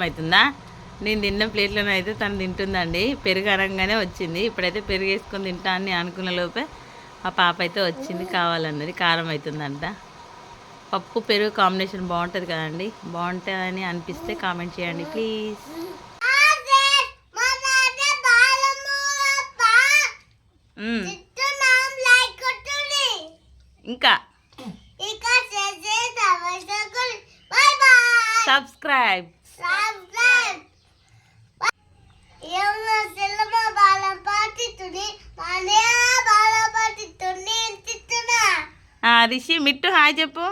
అవుతుందా నేను తిన్న ప్లేట్లోనే అయితే తను తింటుందండి. పెరుగు అనగానే వచ్చింది. ఇప్పుడైతే పెరుగు వేసుకొని తింటా అని అనుకున్న లోపే ఆ పాప అయితే వచ్చింది. కావాలన్నది. కారం అవుతుందంట. పప్పు పెరుగు కాంబినేషన్ బాగుంటుంది కదండి. బాగుంటుందని అనిపిస్తే కామెంట్ చేయండి ప్లీజ్. ఇంకా. సబ్స్క్రైబ్. రిషి మిట్టు హాయ్ చెప్పు.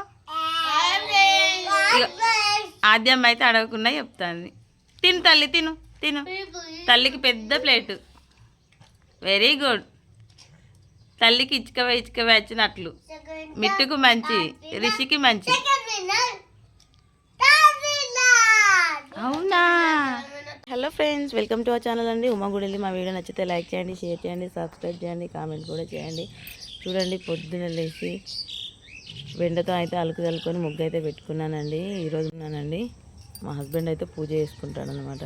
ఆద్యం అయితే అడగకుండా చెప్తాంది. తిను తల్లి తిను తిను. తల్లికి పెద్ద ప్లేటు. వెరీ గుడ్ తల్లికి ఇచ్చుకవే ఇచ్చుకవే వచ్చినట్లు. మిట్టుకు మంచి రిషికి మంచి. అవునా? Hello friends welcome to our channel అండి. ఉమా గుడిలి మా వీడియో నచ్చితే లైక్ చేయండి షేర్ చేయండి సబ్స్క్రైబ్ చేయండి కామెంట్ కూడా చేయండి. చూడండి పొద్దున లేచి బెండతో అయితే అలుకు చల్లుకొని ముగ్గు అయితే పెట్టుకున్నానండి. ఈరోజు ఉన్నానండి. మా హస్బెండ్ అయితే పూజ చేసుకుంటాడు అనమాట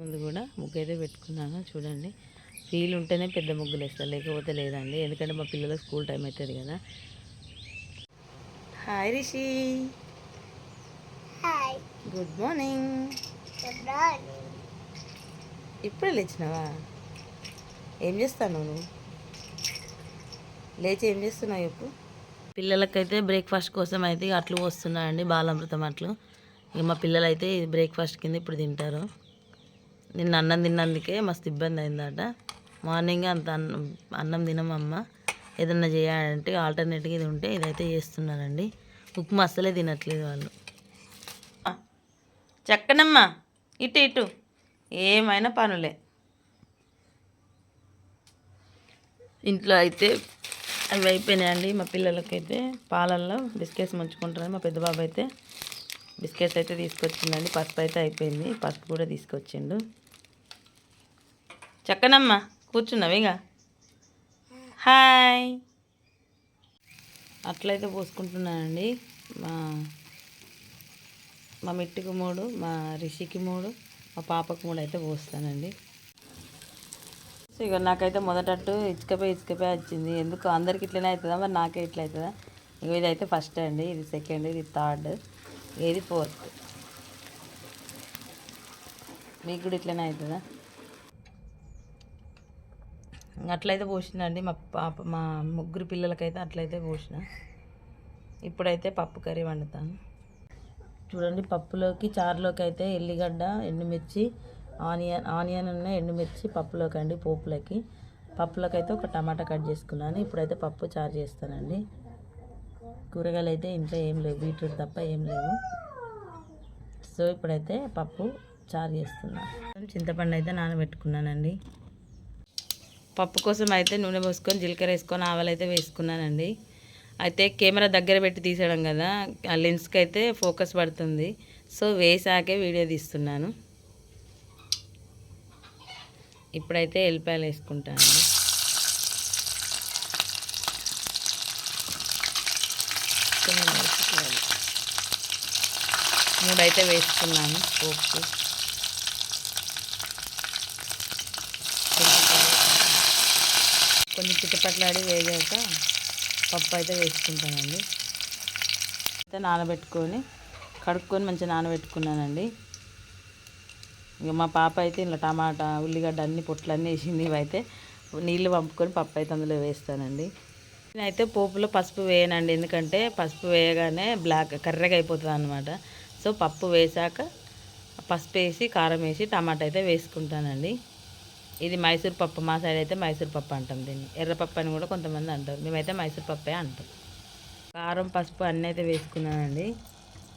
ముందు కూడా ముగ్గు అయితే పెట్టుకున్నాను చూడండి. ఫీల్ ఉంటేనే పెద్ద ముగ్గులు వేస్తాను లేకపోతే లేదండి. ఎందుకంటే మా పిల్లల స్కూల్ టైం అవుతుంది కదా. హాయ్ రిషి. Good morning. ఇప్పుడే లేచినావా? ఏం చేస్తాను నువ్వు? లేచి ఏం చేస్తున్నావు చెప్పు. పిల్లలకైతే బ్రేక్ఫాస్ట్ కోసం అయితే అట్లు అట్లు వస్తున్నాయండి బాలామృతం అట్లు. ఇక మా పిల్లలు అయితే బ్రేక్ఫాస్ట్ కింద ఇప్పుడు తింటారు. నిన్న అన్నం తిన్నందుకే మస్తు ఇబ్బంది అయిందట. మార్నింగ్ అంత అన్నం అన్నం తినమమ్మ. ఏదన్నా చేయాలంటే ఆల్టర్నేట్గా ఇది ఉంటే ఇదైతే చేస్తున్నారండి ఉప్మా అస్సలే తినట్లేదు వాళ్ళు. చక్కనమ్మా ఇటు ఇటు. ఏమైనా పనులే. ఇంట్లో అయితే అవి అయిపోయినాయండి. మా పిల్లలకైతే పాలల్లో బిస్కెట్స్ ముంచుకుంటారని మా పెద్ద బాబు అయితే బిస్కెట్స్ అయితే తీసుకొచ్చిందండి పసుపు అయితే అయిపోయింది. పసుపు కూడా తీసుకొచ్చిండు. చక్కనమ్మా ఇక హాయ్. అట్లయితే పోసుకుంటున్నానండి. మా మా మిట్టికి మూడు మా రిషికి మూడు మా పాపకు మూడు అయితే పోస్తానండి. సో ఇక నాకైతే మొదటట్టు ఇచ్చకపోయి ఇచ్చకపోయి వచ్చింది. ఎందుకు? అందరికి ఇట్లనే అవుతుందా మరి నాకే ఇట్లా అవుతుందా ఇక ఇదైతే ఫస్ట్ అండి. ఇది సెకండ్ ఇది థర్డ్ ఇది ఫోర్త్. మీకు కూడా ఇట్లనే అవుతుందా అట్లయితే పోసిందండి మా పాప మా ముగ్గురు పిల్లలకైతే అట్లయితే పోసిన ఇప్పుడైతే పప్పు కర్రీ వండుతాను. చూడండి పప్పులోకి చారులోకి అయితే ఎల్లిగడ్డ ఎండుమిర్చి ఆనియన్ ఆనియన్ ఉన్న ఎండుమిర్చి పప్పులోకి అండి పోపులోకి. పప్పులోకి అయితే ఒక టమాటా కట్ చేసుకున్నాను. ఇప్పుడైతే పప్పు చారు చేస్తానండి. కూరగాయలు అయితే ఇంట్లో ఏం లేవు. బీట్రూట్ తప్ప ఏం లేవు. సో ఇప్పుడైతే పప్పు చారు చేస్తున్నాను చింతపండు అయితే నానబెట్టుకున్నానండి. పప్పు కోసం అయితే నూనె పోసుకొని జీలకర్ర వేసుకొని ఆవాలు అయితే వేసుకున్నానండి. అయితే కెమెరా దగ్గర పెట్టి తీసేయడం కదా ఆ లెన్స్కి అయితే ఫోకస్ పడుతుంది. సో వేసాకే వీడియో తీస్తున్నాను. ఇప్పుడైతే ఎల్లిపాయలు వేసుకుంటాను మూడైతే వేసుకున్నాను పోపు. కొంచెం చిట్టపట్లాడి వేగాక పప్పు అయితే వేసుకుంటానండి. అయితే నానబెట్టుకొని కడుక్కొని మంచిగా నానబెట్టుకున్నానండి. ఇక మా పాప అయితే ఇలా టమాటా ఉల్లిగడ్డ అన్ని పొట్లన్నీ వేసింది ఇవైతే. నీళ్ళు పంపుకొని పప్పు అయితే అందులో వేస్తానండి. నేనైతే పోపులో పసుపు వేయనండి. ఎందుకంటే పసుపు వేయగానే బ్లాక్ కర్రెగా అయిపోతుంది అనమాట సో పప్పు వేసాక పసుపు వేసి కారం వేసి టమాటా అయితే వేసుకుంటానండి. ఇది మైసూర్ పప్పు మా సైడ్ అయితే మైసూర్ పప్పు అంటాం దీన్ని. ఎర్రపప్పు అని కూడా కొంతమంది అంటారు. మేమైతే మైసూర్ పప్పే అంటాం. కారం పసుపు అన్నీ అయితే వేసుకున్నానండి.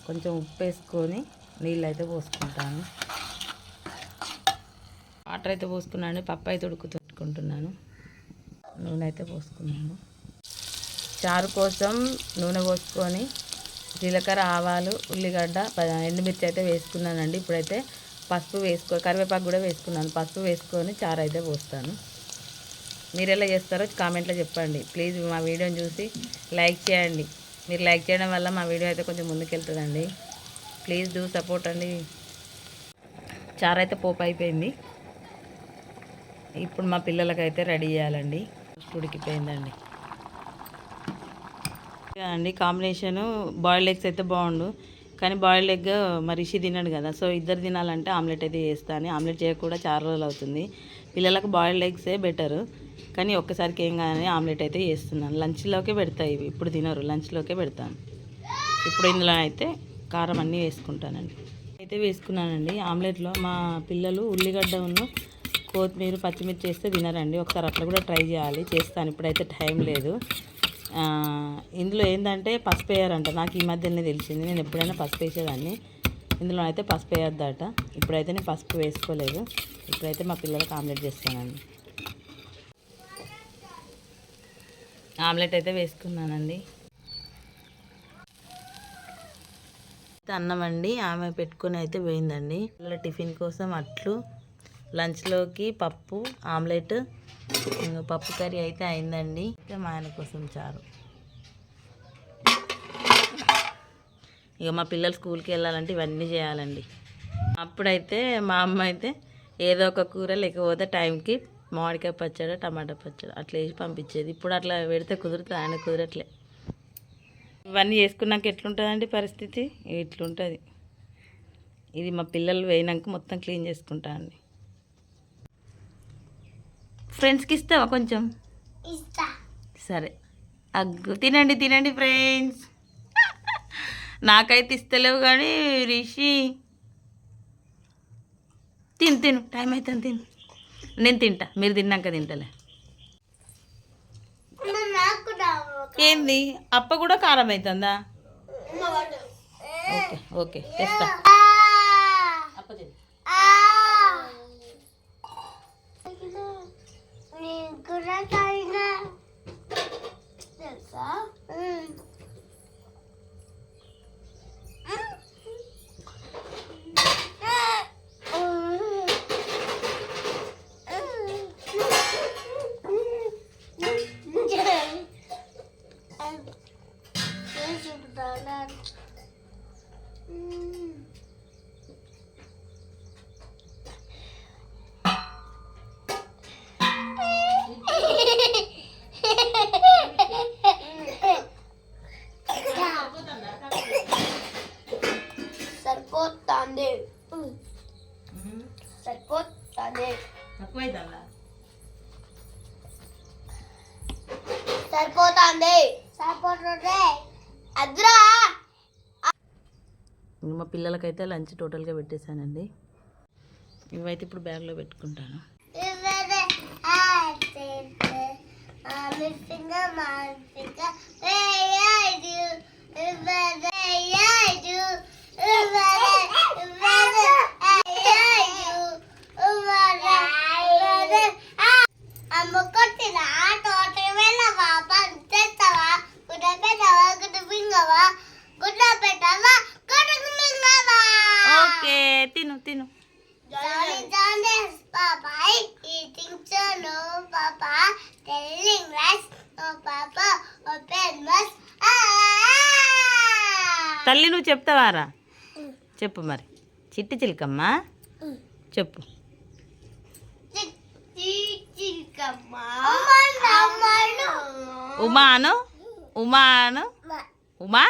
కొంచెం ఉప్పు వేసుకొని నీళ్ళు అయితే పోసుకుంటాను. వాటర్ అయితే పోసుకున్నాను. పప్పు అయితే ఉడుకుతుంటున్నాను. నూనె అయితే పోసుకున్నాను. చారు కోసం నూనె పోసుకొని జీలకర్ర ఆవాలు ఉల్లిగడ్డ ఎండుమిర్చి అయితే వేసుకున్నానండి. ఇప్పుడైతే పసుపు వేసుకో కరివేపాకు కూడా వేసుకున్నాను. పసుపు వేసుకొని చారు అయితే పోస్తాను. మీరు ఎలా చేస్తారో కామెంట్లో చెప్పండి. ప్లీజ్ మా వీడియోని చూసి లైక్ చేయండి. మీరు లైక్ చేయడం వల్ల మా వీడియో అయితే కొంచెం ముందుకెళ్తుందండి. ప్లీజ్ డూ సపోర్ట్ అండి. చారు అయితే పోపు అయిపోయింది. ఇప్పుడు మా పిల్లలకైతే రెడీ చేయాలండి. ఉడికిపోయిందండి. అండి కాంబినేషను బాయిల్డ్ ఎగ్స్ అయితే బాగుండు. కానీ బాయిల్డ్ ఎగ్ మరిషి తినడు కదా. సో ఇద్దరు తినాలంటే ఆమ్లెట్ అయితే చేస్తాను ఆమ్లెట్ చేయకుండా చాలా రోజులు అవుతుంది. పిల్లలకు బాయిల్డ్ ఎగ్సే బెటరు. కానీ ఒక్కసారికి ఏం కానీ ఆమ్లెట్ అయితే చేస్తున్నాను. లంచ్లోకే పెడతాయి ఇవి. ఇప్పుడు తినరు. లంచ్లోకే పెడతాను. ఇప్పుడు ఇందులో అయితే కారం అన్నీ వేసుకుంటానండి. అయితే వేసుకున్నానండి. ఆమ్లెట్లో మా పిల్లలు ఉల్లిగడ్డ ఉన్న కొత్తిమీర పచ్చిమిర్చి చేస్తే తినరండి. ఒకసారి అట్లా కూడా ట్రై చేయాలి. చేస్తాను. ఇప్పుడైతే టైం లేదు. ఇందులో ఏంటంటే పసుపు వేయారంట. నాకు ఈ మధ్యనే తెలిసింది. నేను ఎప్పుడైనా పసుపు వేసేదాన్ని. ఇందులో అయితే పసుపు వేయొద్దట. ఇప్పుడైతే నేను పసుపు వేసుకోలేదు. ఇప్పుడైతే మా పిల్లలకి ఆమ్లెట్ చేస్తానండి ఆమ్లెట్ అయితే వేసుకున్నానండి. అయితే అన్నం అండి. ఆమె పెట్టుకొని అయితే పోయిందండి. పిల్లల టిఫిన్ కోసం అట్లు లంచ్లోకి పప్పు ఆమ్లెట్ పప్పు కర్రీ అయితే అయిందండి. అయితే మా ఆయన కోసం చారు. ఇక మా పిల్లలు స్కూల్కి వెళ్ళాలంటే ఇవన్నీ చేయాలండి. అప్పుడైతే మా అమ్మ అయితే ఏదో ఒక కూర లేకపోతే టైంకి మామిడికాయ పచ్చడి టమాటా పచ్చడి అట్లా వేసి పంపించేది. ఇప్పుడు అట్లా పెడితే కుదురుతుంది ఆయన కుదరట్లే. ఇవన్నీ చేసుకున్నాక ఎట్లుంటుందండి పరిస్థితి? ఇట్లుంటుంది. ఇది మా పిల్లలు వేయినాక మొత్తం క్లీన్ చేసుకుంటా అండి. ఫ్రెండ్స్కి ఇస్తావా కొంచెం? సరే. అగ్గు. తినండి తినండి ఫ్రెండ్స్. నాకైతే ఇస్తలేవు కానీ రిషి. తిను తిను. టైం అవుతుంది తిను. నేను తింటా. మీరు తిన్నాక తింటలే. ఏంది? అప్ప కూడా కారం అవుతుందా ఓకే ఓకే. తెస్తా. అప్ప తిను. うん。సరిపోతుంది సరిపోతుంది తక్కువైతుందా? సరిపోతుంది. సరిపోతుంది అద్రా. మా పిల్లలకైతే లంచ్ టోటల్గా పెట్టేశానండి. ఇవైతే ఇప్పుడు బ్యాగ్లో పెట్టుకుంటాను. finger, తల్లి నువ్వు చెప్తావారా? చెప్పు మరి. చిట్టి చిలకమ్మ? చెప్పు. ఉమాను? ఉమాను? ఉమా?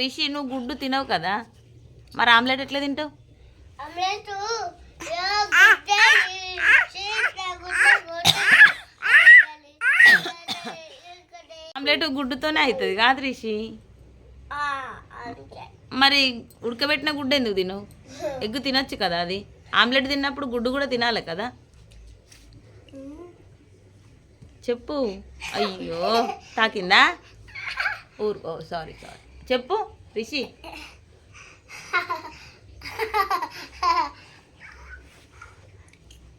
రిషి నువ్వు గుడ్డు తినవు కదా? మరి ఆమ్లెట్ ఎట్లా తింటావు? ఆమ్లెట్ గుడ్డుతోనే అవుతుంది కాదు రిషి? మరి ఉడకబెట్టిన గుడ్డు ఎందుకు తినవు? ఎగ్గు తినొచ్చు కదా అది? ఆమ్లెట్ తిన్నప్పుడు గుడ్డు కూడా తినాలి కదా? చెప్పు. అయ్యో తాకిందా? ఊరు ఓ సారీ సారీ చెప్పు రిషి.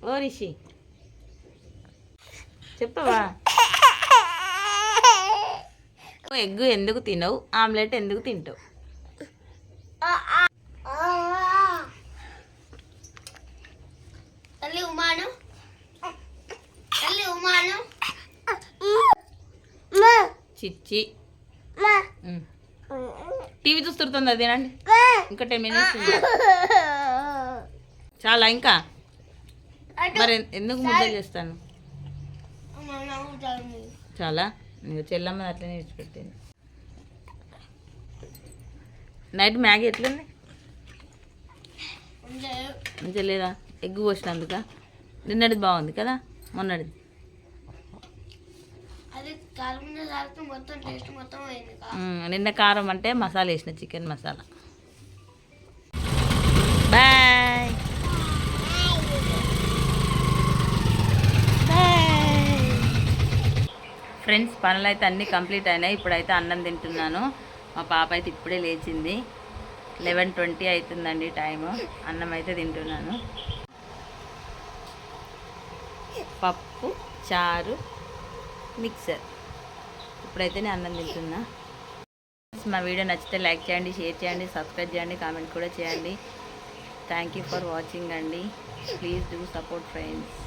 ఓ రిషి చెప్పవా? ఓ ఎగ్గు ఎందుకు తినవు? ఆమ్లెట్ ఎందుకు తింటావు? ఉమాను. చిచ్చి. టీవీ చూస్తుంటుంది అది తినండి ఇంకా టెన్ మినిట్స్ చాలా ఇంకా? మరి ఎందుకు ముద్ద చేస్తాను? చాలా? నీకు చెల్లమ్మ అట్లనే ఇచ్చిపెట్టింది నైట్ మ్యాగీ ఎట్లుంది? మంచిగా లేదా? ఎగ్గు పోసినందుక? నిన్నటిది బాగుంది కదా? మొన్నటిది. నిన్న కారం అంటే మసాలా వేసిన చికెన్ మసాలా. బాయ్. ఫ్రెండ్స్ పనులు అయితే అన్నీ కంప్లీట్ అయినాయి. ఇప్పుడైతే అన్నం తింటున్నాను. మా పాప అయితే ఇప్పుడే లేచింది. లెవెన్ ట్వంటీ అవుతుందండి టైము. అన్నం అయితే తింటున్నాను. పప్పు చారు మిక్సర్. ఇప్పుడైతే నేను అన్నం తింటున్నా. మా వీడియో నచ్చితే లైక్ చేయండి షేర్ చేయండి సబ్స్క్రైబ్ చేయండి కామెంట్ కూడా చేయండి. థ్యాంక్ యూ ఫర్ వాచింగ్ అండి. Please do support friends